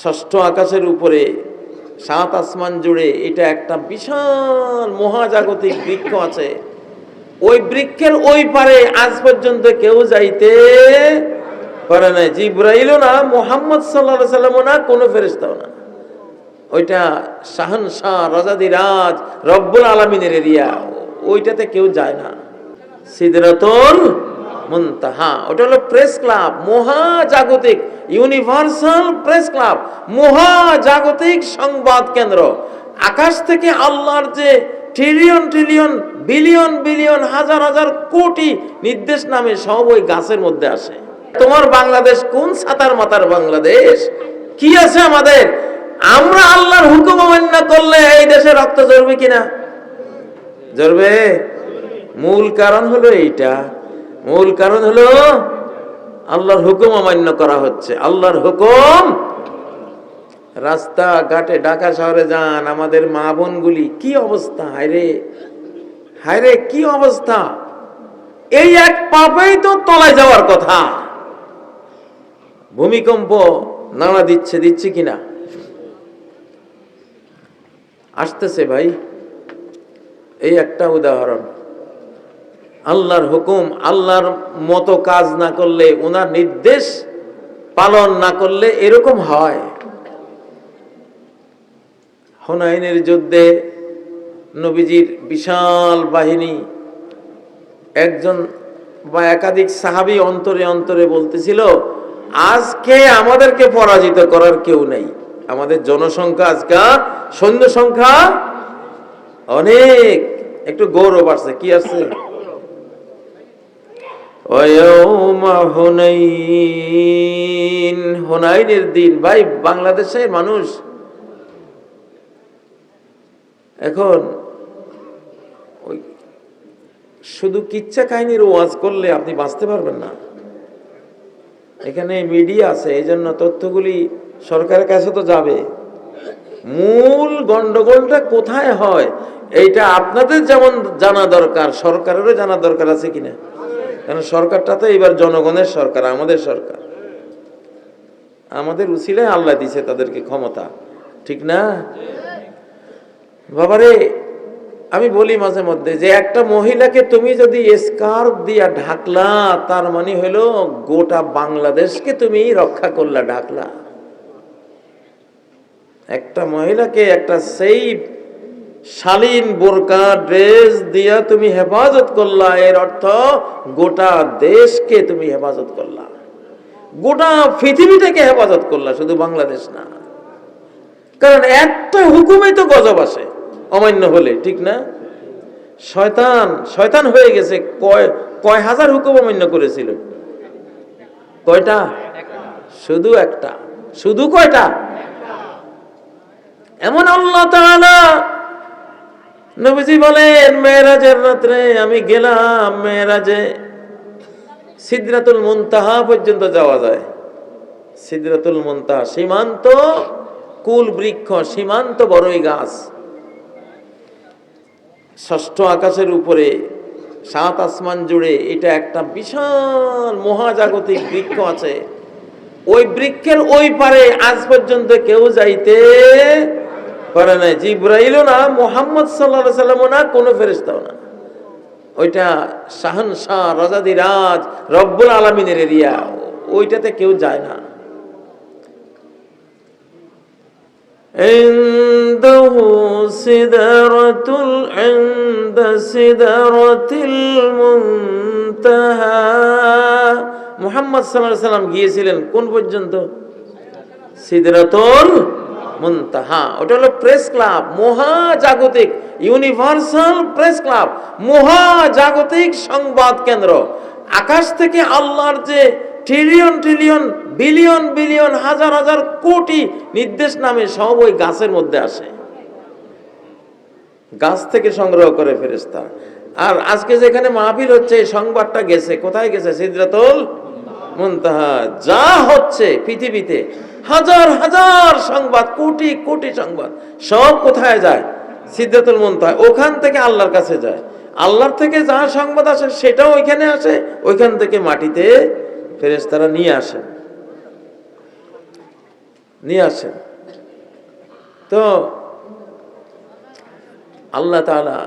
ষষ্ঠ আকাশের উপরে সাত আসমান জুড়ে এটা একটা বিশাল মহাজাগতিক বৃক্ষ আছে। ওই বৃক্ষের ওই পারে আজ পর্যন্ত কেউ যাইতে পারে না জিব্রাইলও না, মোহাম্মদ সাল্লাহ সাল্লামও না, কোনো ফেরেস্তাও না। ওইটা শাহন শাহ রাজাদিরাজ রব্বুল আলমিনের এরিয়া। ওইটাতে কেউ যায় না। সিদরাতুল মুনতাহা। ওটা হলো প্রেস ক্লাব, মহাজাগতিক, ইউনিভার্সাল প্রেস ক্লাব, মহাজাগতিক সংবাদ কেন্দ্র। আকাশ থেকে আল্লাহর যে ট্রিলিয়ন ট্রিলিয়ন বিলিয়ন বিলিয়ন হাজার হাজার কোটি নির্দেশ নামে সব ওই গাছের মধ্যে আসে। তোমার বাংলাদেশ কোন সাতার মাতার বাংলাদেশ? কি আছে আমাদের? আমরা আল্লাহর হুকুম অমান্য করলে এই দেশে রক্ত ঝরবে কিনা? ঝরবে? মূল কারণ হলো এইটা। মূল কারণ হলো আল্লাহর হুকুম অমান্য করা হচ্ছে। আল্লাহর হুকুম? রাস্তা ঘাটে ঢাকা শহরে যান, আমাদের মা বোনগুলি কি অবস্থা? হায়রে হায়রে, কি অবস্থা? এই এক পাপেই তো তলায় যাওয়ার কথা। ভূমিকম্প নাড়া দিচ্ছে দিচ্ছে কিনা আসতেছে ভাই। এই একটা উদাহরণ। আল্লাহর হুকুম, আল্লাহর মতো কাজ না করলে ওনার নির্দেশ পালন না করলে এরকম হয়। যুদ্ধে নবীজির বিশাল বাহিনী, একজন বা একাধিক সাহাবি অন্তরে অন্তরে বলতেছিল, আজকে আমাদেরকে পরাজিত করার কেউ নেই। আমাদের জনসংখ্যা আজকে সৈন্য সংখ্যা অনেক। একটু গৌরব আসছে, কি ওয়াউমা হুনাইন। হুনাইনের দিন, ভাই, বাংলাদেশের মানুষ এখন শুধু কিচ্ছা কাহিনীর ওয়াজ করলে আপনি বাঁচতে পারবেন না। এখানে মিডিয়া আছে এই জন্য তথ্যগুলি সরকারের কাছে তো যাবে। মূল গন্ডগোলটা কোথায় হয়, এইটা আপনাদের যেমন জানা দরকার, সরকারেরও জানা দরকার আছে কিনা? কারণ সরকারটা তো এবার জনগণের সরকার, আমাদের সরকার। আমাদের উচিলায় আল্লাহ দিছে তাদেরকে ক্ষমতা, ঠিক না? বাবারে, আমি বলি মাঝে মধ্যে যে একটা মহিলাকে তুমি যদি স্কার্ফ দিয়া ঢাকলা, তার মানে হলো গোটা বাংলাদেশকে তুমি রক্ষা করলা ঢাকলা। একটা মহিলাকে একটা সেই শালীন বোরকা, ড্রেস দিয়া তুমি হেফাজত করলা। এর অর্থ গোটা দেশকে তুমি হেফাজত করলা। গোটা পৃথিবীটাকে হেফাজত করলা, শুধু বাংলাদেশ না। কারণ একটা হুকুমে তো গজব আসে, অমান্য হলে, ঠিক না? শয়তান শয়তান হয়ে গেছে, কয় কয় হাজার হুকুম অমান্য করেছিল? কয়টা? শুধু একটা। শুধু কয়টা? এমন আল্লাহ তাআলা নবীজি বলেন, মেয়েরাজের রাত্রে আমি গেলাম, মেয়েরাজে সিদ্রাতুল মুনতাহা পর্যন্ত যাওয়া যায়। সিদ্রাতুল মুনতাহা, সীমান্ত কুল বৃক্ষ, সীমান্ত বড়ই গাছ। ষষ্ঠ আকাশের উপরে, সাত আসমান জুড়ে এটা একটা বিশাল মহাজাগতিক বৃক্ষ আছে। ওই বৃক্ষের ওই পারে আজ পর্যন্ত কেউ যাইতে পারে না জিব্রাইলও না মোহাম্মদ সাল্লাহ সাল্লামও না কোনো ফেরেস্তাও না ওইটা শাহন শাহ রাজাদিরাজ রব্বুল আলমিনের এরিয়া ওইটাতে কেউ যায় না عنده سدرة عند سدرة المنتهى মুহাম্মদ সাল্লাল্লাহু সাল্লাম গিয়েছিলেন কোন পর্যন্ত সিদরাতুল মুনতাহা। ওটা হলো প্রেস ক্লাব, মহাজাগতিক, ইউনিভার্সাল প্রেস ক্লাব, মহাজাগতিক সংবাদ কেন্দ্র। আকাশ থেকে আল্লাহর যে ট্রিলিয়ন ট্রিলিয়ন বিলিয়ন বিলিয়ন হাজার হাজার কোটি নির্দেশ নামে সব ওই গাছের মধ্যে আসে। গাছ থেকে সংগ্রহ করে ফেরেস্তা আর আজকে যেখানে মাহফিল হচ্ছে সংবাদটা গেছে। কোথায় গেছে? সিদ্রাতুল মুনতাহা। যা হচ্ছে পৃথিবীতে। হাজার হাজার সংবাদ, কোটি কোটি সংবাদ, সব কোথায় যায়? সিদ্ধাতুল মুনতাহা, ওখান থেকে আল্লাহর কাছে যায়। আল্লাহর থেকে যা সংবাদ আসে, সেটাও ওইখানে আসে, ওইখান থেকে মাটিতে ফেরেশতারা নিয়ে আসে। নিয়ে আসেন তো আল্লাহ তাআলা,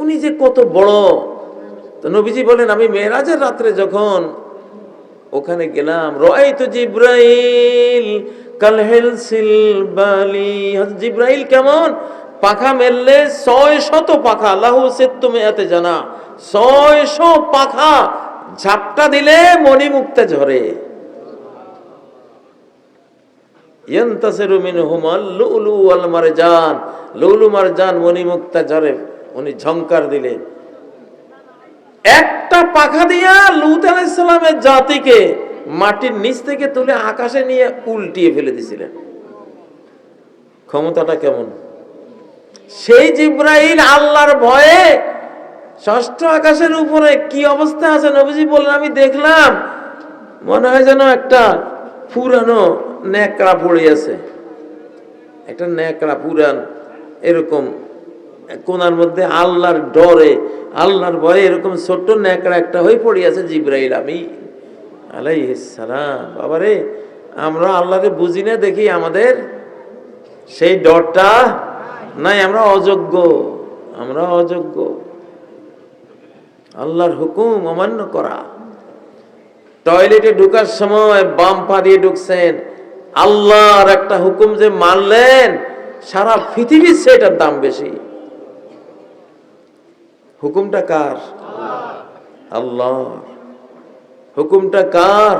উনি যে কত বড়, তো নবীজি বলেন, আমি মেয়েরাজের রাত্রে যখন ওখানে গেলাম রয় তো জিব্রাইল কালহেল সিল বালি। জিব্রাইল কেমন? পাখা মেললে ছয় শত পাখা, লাহু সেত্তুমে এতে জানা। ছয় পাখা ঝাপটা দিলে মণিমুক্তা ঝরে। ইয়ান্তাসিরু মিনহুমাল লুলু ওয়াল মারজান। লুলু মারজান মণিমুক্তা ঝরে, উনি ঝংকার দিলেন। একটা পাখা দিয়া লুত আলাইসালামের জাতিকে মাটির নিচ থেকে তুলে আকাশে নিয়ে উল্টিয়ে ফেলে দিছিলেন। ক্ষমতাটা কেমন? সেই জিব্রাইল আল্লাহর ভয়ে ষষ্ঠ আকাশের উপরে কি অবস্থা আছে নবীজি বললেন, আমি দেখলাম, মনে হয় যেন একটা পুরানো ন্যাকড়া পড়ে আছে। একটা ন্যাকড়া পুরান এরকম কোনার মধ্যে আল্লাহর ডরে, আল্লাহর ভয়ে এরকম ছোট্ট ন্যাকড়া একটা হয়ে পড়িয়াছে জিব্রাইল আমি আলাইহিসসালাম বাবারে, আমরা আল্লাহকে বুঝি না, দেখি আমাদের সেই ডরটা নাই, আমরা অযোগ্য আমরা অযোগ্য। আল্লাহর হুকুম অমান্য করা। টয়লেটে ঢুকার সময় বাম পা দিয়ে ঢুকছেন। আল্লাহর একটা হুকুম যে মানলেন, সারা পৃথিবীর সেটার দাম বেশি। হুকুমটা কার? আল্লাহ। হুকুমটা কার?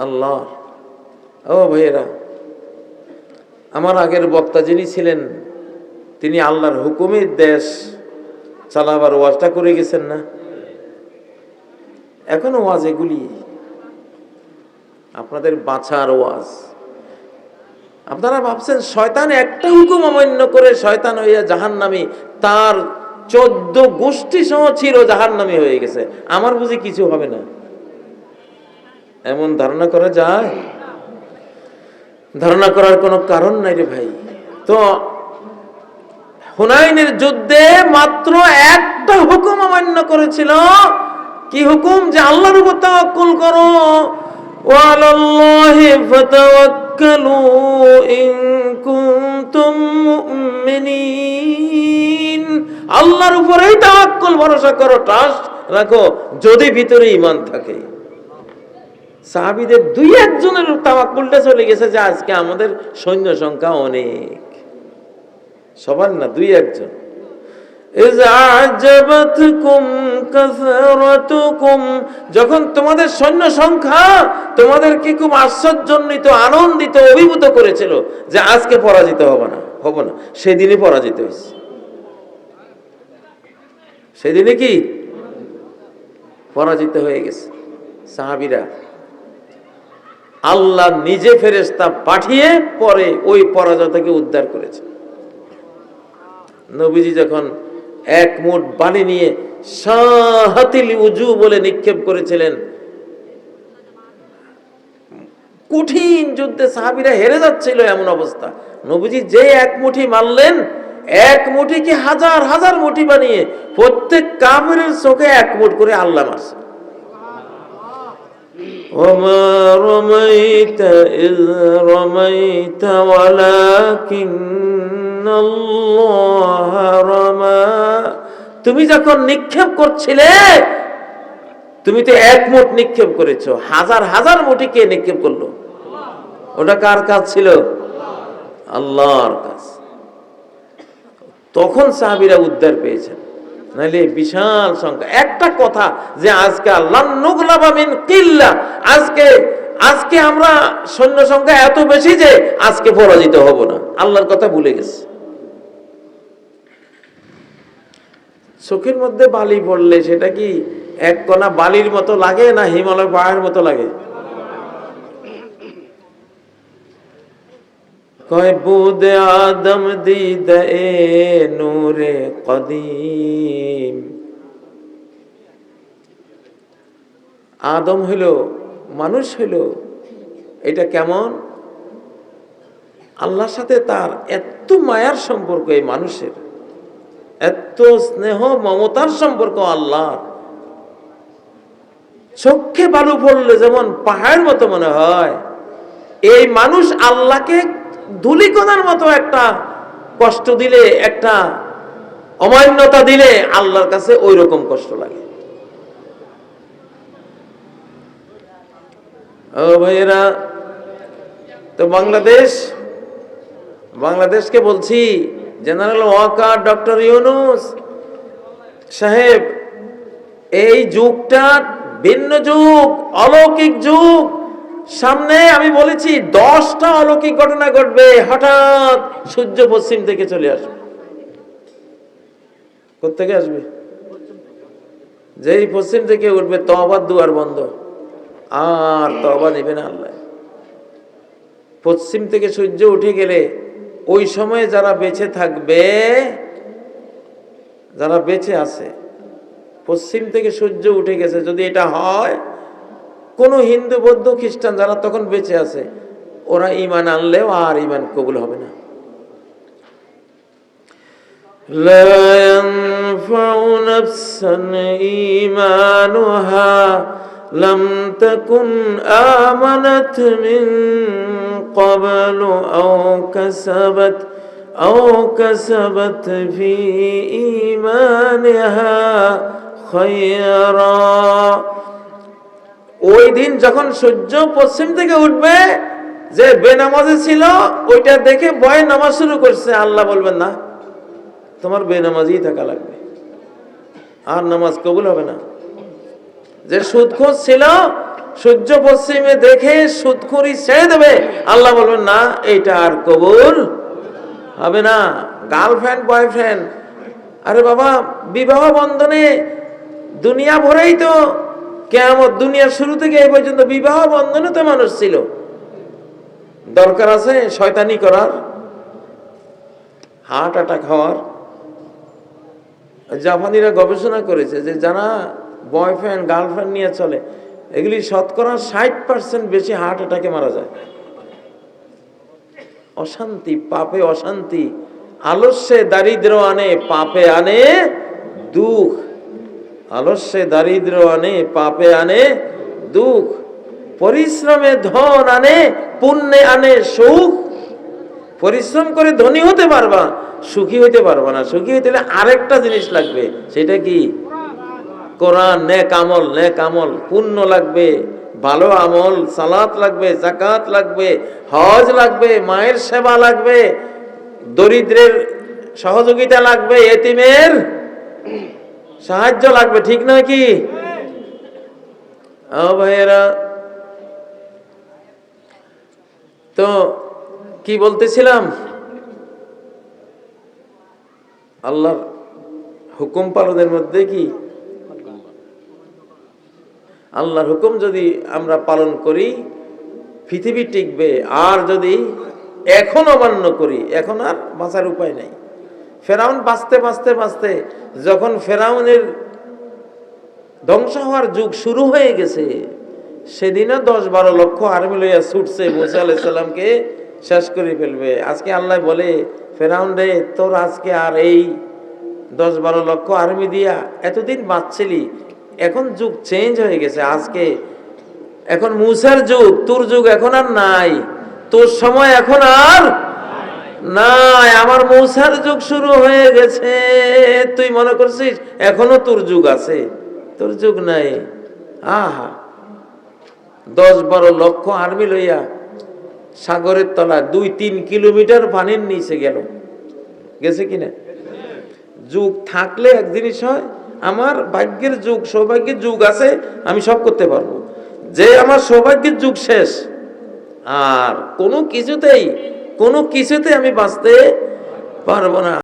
আল্লাহ। ও ভাইয়েরা, আমার আগের বক্তা যিনি ছিলেন, তিনি আল্লাহর হুকুমের দেশ চালাবার ওয়াজটা করে গেছেন না? এখনও ওয়াজ এগুলি। আপনাদের বাঁচার ওয়াজ। আপনারা ভাবছেন, শয়তান একটা হুকুম অমান্য করে শয়তান হইয়া জাহান্নামী তার চোদ্দ গোষ্ঠী সহ চির জাহান্নামী হয়ে গেছে। আমার বুঝি কিছু হবে না। এমন ধারণা করা যায়? ধারণা করার কোনো কারণ নাই রে ভাই। তো হুনাইনের যুদ্ধে মাত্র একটা হুকুম অমান্য করেছিল। কি হুকুম? যে আল্লাহর উপর তাওয়াক্কুল করো। ওয়ালাল্লাহি ফাতাওয়াক্কালু ইন কুনতুম মুমিনিন। আল্লাহর উপরেই তাওয়াক্কুল, ভরসা করো ট্রাস্ট রাখো, যদি ভিতরে ইমান থাকে। সাহাবিদের দুই একজনের তাওয়াক্কুলটা চলে গেছে যে আজকে আমাদের সৈন্য সংখ্যা অনেক। সবার না, দুই একজন। যখন তোমাদের সৈন্য সংখ্যা তোমাদেরকে খুব আশ্চর্যজনিত, আনন্দিত, অভিভূত করেছিল যে আজকে পরাজিত হবে না, হব না। সেদিনই পরাজিত হয়েছে। সেদিনে কি পরাজিত হয়ে গেছে সাহাবিরা? আল্লাহ নিজে ফেরেস্তা পাঠিয়ে পরে ওই পরাজয় থেকে উদ্ধার করেছে। নবীজি যখন এক মুঠ বালি নিয়ে সাহাতিল উজু বলে নিক্ষেপ করেছিলেন, কঠিন যুদ্ধে সাহাবিরা হেরে যাচ্ছিল এমন অবস্থা। নবীজি যে এক মুঠি মারলেন এক মুঠিকে হাজার হাজার মুঠি বানিয়ে প্রত্যেক কামের চোখে এক মুঠ করে আল্লাহ মারছে وما رميت إذ رميت ولكن الله رمى তুমি যখন নিক্ষেপ করছিলে তুমি তো এক মুঠ নিক্ষেপ করেছো হাজার হাজার মুঠি কে নিক্ষেপ করলো ওটা কার কাজ ছিল আল্লাহর কাজ তখন সাহাবিরা উদ্ধার পেয়েছেন। নাইলে বিশাল সংখ্যা। একটা কথা যে আজকে আল্লাহ কিল্লা, আজকে আজকে আমরা সৈন্য সংখ্যা এত বেশি যে আজকে পরাজিত হব না। আল্লাহর কথা ভুলে গেছে। চোখের মধ্যে বালি পড়লে সেটা কি এক কণা বালির মতো লাগে না হিমালয় পাহাড়ের মতো লাগে? বুদ আদম দিদ এ নূরে কদিম। আদম হইল, মানুষ হইল, এটা কেমন? আল্লাহর সাথে তার এত মায়ার সম্পর্ক এই মানুষের, এত স্নেহ মমতার সম্পর্ক আল্লাহ। চোখে বালু পড়লে যেমন পাহাড়ের মতো মনে হয়, এই মানুষ আল্লাহকে ধুলিকোনার মতো একটা কষ্ট দিলে, একটা অমান্যতা দিলে আল্লাহর কাছে ওই রকম কষ্ট লাগে। ভাইয়েরা, তো বাংলাদেশ, বাংলাদেশকে বলছি, জেনারেল ওয়াকার ডক্টর ইউনুস সাহেব, এই যুগটা ভিন্ন যুগ, অলৌকিক যুগ সামনে আমি বলেছি, দশটা অলৌকিক ঘটনা ঘটবে, হঠাৎ সূর্য পশ্চিম থেকে চলে আসবে। কোথেকে আসবে? যেই পশ্চিম থেকে উঠবে তবার দুয়ার বন্ধ। আর তবা নেবে না আল্লাহ। পশ্চিম থেকে সূর্য উঠে গেলে, ওই সময়ে যারা বেঁচে থাকবে, যারা বেঁচে আছে, পশ্চিম থেকে সূর্য উঠে গেছে, যদি এটা হয় কোনো হিন্দু বৌদ্ধ খ্রিস্টান যারা তখন বেঁচে আছে ওরা ইমান আনলেও আর ইমান কবুল হবে না لا ينفع نفسا إيمانها لم تكن آمنت من قبل أو كسبت أو كسبت في إيمانها خيرا ওই দিন যখন সূর্য পশ্চিম থেকে উঠবে, যে বেনামাজে ছিল, ওইটা দেখে ভয় নামাজ শুরু করছে। আল্লাহ বলবেন, না, তোমার বেনামাজই থাকা লাগবে। আর নামাজ কবুল হবে না। যে সুদখোর ছিল, সূর্য পশ্চিমে দেখে সুদখুরি ছেড়ে দেবে। আল্লাহ বলবেন, না, এইটা আর কবুল হবে না। গার্লফ্রেন্ড, বয়ফ্রেন্ড, আরে বাবা, বিবাহ বন্ধনে দুনিয়া ভরেই তো কেমন দুনিয়ার শুরু থেকে এই পর্যন্ত বিবাহ বন্ধনে তো মানুষ ছিল। দরকার আছে শয়তানি করার হার্ট অ্যাটাক হওয়ার। জাপানিরা গবেষণা করেছে যে যারা বয়ফ্রেন্ড গার্লফ্রেন্ড নিয়ে চলে, এগুলি শতকরা ষাট পার্সেন্ট বেশি হার্ট অ্যাটাকে মারা যায়। অশান্তি, পাপে অশান্তি, আলস্যে দারিদ্র আনে, পাপে আনে দুঃখ। আলস্যে দারিদ্র আনে, পাপে আনে, দুঃখ, পরিশ্রমে ধন আনে, পুণ্যে আনে, সুখ। পরিশ্রম করে ধনী হতে পারবা, সুখী হইতে পারবা না। সুখী হইতে হলে আরেকটা জিনিস লাগবে, সেটা কি? কোরআন, নেক আমল নেক আমল। পুণ্য লাগবে, ভালো আমল, সালাত লাগবে জাকাত লাগবে, হজ লাগবে, মায়ের সেবা লাগবে, দরিদ্রের সহযোগিতা লাগবে, এতিমের সাহায্য লাগবে, ঠিক না কি? ভাইয়েরা, তো কি বলতেছিলাম? আল্লাহর হুকুম পালনের মধ্যে কি? আল্লাহর হুকুম যদি আমরা পালন করি, পৃথিবী টিকবে। আর যদি এখন অমান্য করি, এখন আর বাঁচার উপায় নাই। ফেরাউন বাঁচতে বাঁচতে বাঁচতে যখন ফেরাউনের ধ্বংস হওয়ার যুগ শুরু হয়ে গেছে, সেদিনও দশ বারো লক্ষ আর্মি লইয়া ছুটছে মুসা আলাইসাল্লামকে শেষ করে ফেলবে। আজকে আল্লাহ বলে, ফেরাউন রে, তোর আজকে আর এই দশ বারো লক্ষ আর্মি দিয়া এতদিন বাঁচছিলি, এখন যুগ চেঞ্জ হয়ে গেছে। আজকে, এখন মুসার যুগ, তোর যুগ এখন আর নাই, তোর সময় এখন আর নাই, আমার মৌসার যুগ শুরু হয়ে গেছে। তুই মনে করছিস, এখনও তোর যুগ আছে? তোর যুগ নাই। আহা। দশ বারো লক্ষ আর্মি লইয়া সাগরের তলা দুই তিন কিলোমিটার পানির নিচে গেল। গেছে কিনা যুগ থাকলে এক জিনিস হয়, আমার ভাগ্যের যুগ, সৌভাগ্যের যুগ আছে, আমি সব করতে পারব। যে আমার সৌভাগ্যের যুগ শেষ, আর কোনো কিছুতেই কোনো কিছুতে আমি বাঁচতে পারব না।